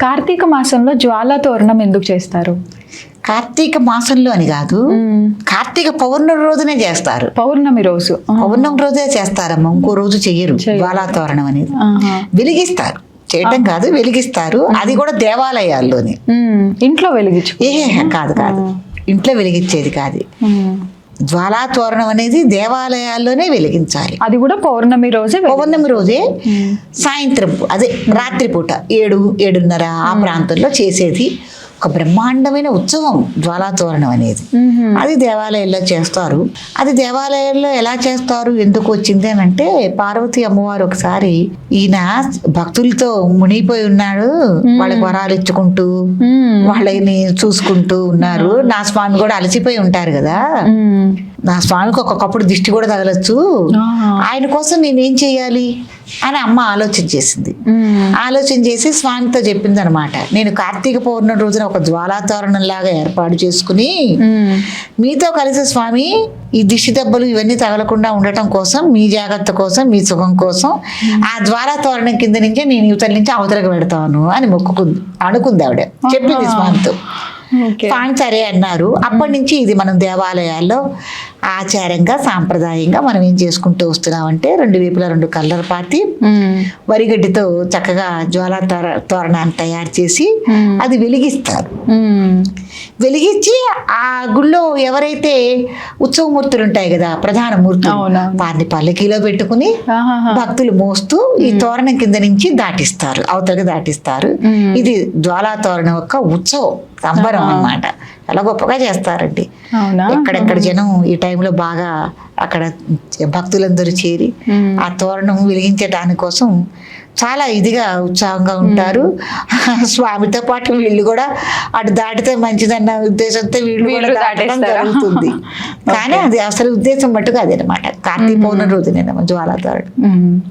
కార్తీక మాసంలో జ్వాలా తోరణం ఎందుకు చేస్తారు? కార్తీక మాసంలో అని కాదు కార్తీక పౌర్ణమి రోజునే చేస్తారు. పౌర్ణమి రోజు. పౌర్ణమి రోజే చేస్తారమ్మా ఇంకో రోజు చెయ్యరు చెయ్యరు. జ్వాలాతోరణం అనేది. వెలిగిస్తారు చేయటం కాదు వెలిగిస్తారు. అది కూడా దేవాలయాల్లోనే. ఇంట్లో వెలిగించు. ఏ కాదు కాదు. ఇంట్లో వెలిగించేది కాదు. జ్వాలా తోరణం అనేది దేవాలయాల్లోనే వెలిగించాలి. అది కూడా పౌర్ణమి రోజే పౌర్ణమి రోజే సాయంత్రం అదే రాత్రిపూట ఏడు ఏడున్నర ఆ ప్రాంతంలో చేసేది. ఒక బ్రహ్మాండమైన ఉత్సవం జ్వాలా తోరణం అనేది. అది దేవాలయాల్లో చేస్తారు. అది దేవాలయాల్లో ఎలా చేస్తారు? ఎందుకు వచ్చింది అని అంటే పార్వతి అమ్మవారు ఒకసారి ఈయన భక్తులతో మునిగిపోయి ఉన్నాడు. వాళ్ళకి వరాలు ఇచ్చుకుంటూ. వాళ్ళని చూసుకుంటూ ఉన్నారు. నా స్వామి కూడా అలసిపోయి ఉంటారు కదా. నా స్వామికి ఒక్కొక్కప్పుడు దిష్టి కూడా తగలచ్చు. ఆయన కోసం నేనేం చేయాలి? అని అమ్మ ఆలోచన చేసింది. ఆలోచన చేసి స్వామితో చెప్పింది అనమాట నేను కార్తీక పౌర్ణమి రోజున ఒక జ్వాలాతోరణం లాగా ఏర్పాటు చేసుకుని. మీతో కలిసి స్వామి ఈ దిష్టి దెబ్బలు ఇవన్నీ తగలకుండా ఉండటం కోసం మీ జాగ్రత్త కోసం మీ సుఖం కోసం ఆ జ్వాలా తోరణం కింద నుంచే నేను యువతల నుంచి అవతలకు పెడతాను అని మొక్కుకుంది అనుకుంది ఆవిడ. చెప్పింది స్వామితో. స్వామి సరే అన్నారు. అప్పటి నుంచి ఇది మనం దేవాలయాల్లో ఆచారంగా సాంప్రదాయంగా మనం ఏం చేసుకుంటూ వస్తున్నామంటే రెండు వైపులా రెండు కల్లర్ పాతి. వరిగడ్డితో చక్కగా జ్వాలా తోర తోరణాన్ని తయారు చేసి. అది వెలిగిస్తారు. వెలిగించి ఆ గుళ్ళో ఎవరైతే ఉత్సవమూర్తులు ఉంటాయి కదా ప్రధాన మూర్తులు. వారిని పల్లకీలో పెట్టుకుని. భక్తులు మోస్తూ ఈ తోరణం కింద నుంచి దాటిస్తారు అవతలకి దాటిస్తారు. ఇది జ్వాలా తోరణం యొక్క ఉత్సవం సంబరం అన్నమాట చాలా గొప్పగా చేస్తారండి. ఎక్కడెక్కడ జనం ఈ టైంలో బాగా అక్కడ భక్తులందరూ చేరి. ఆ తోరణం వెలిగించడానికి కోసం చాలా ఇదిగా ఉత్సాహంగా ఉంటారు. స్వామితో పాటు వీళ్ళు కూడా అటు దాటితే మంచిదన్న ఉద్దేశంతో వీళ్ళు కూడా దాటడం? జరుగుతుంది. కానీ అది అసలు ఉద్దేశం మట్టుకు అదే అనమాట కార్తీక పౌర్ణమి జ్వాలా తోరణం.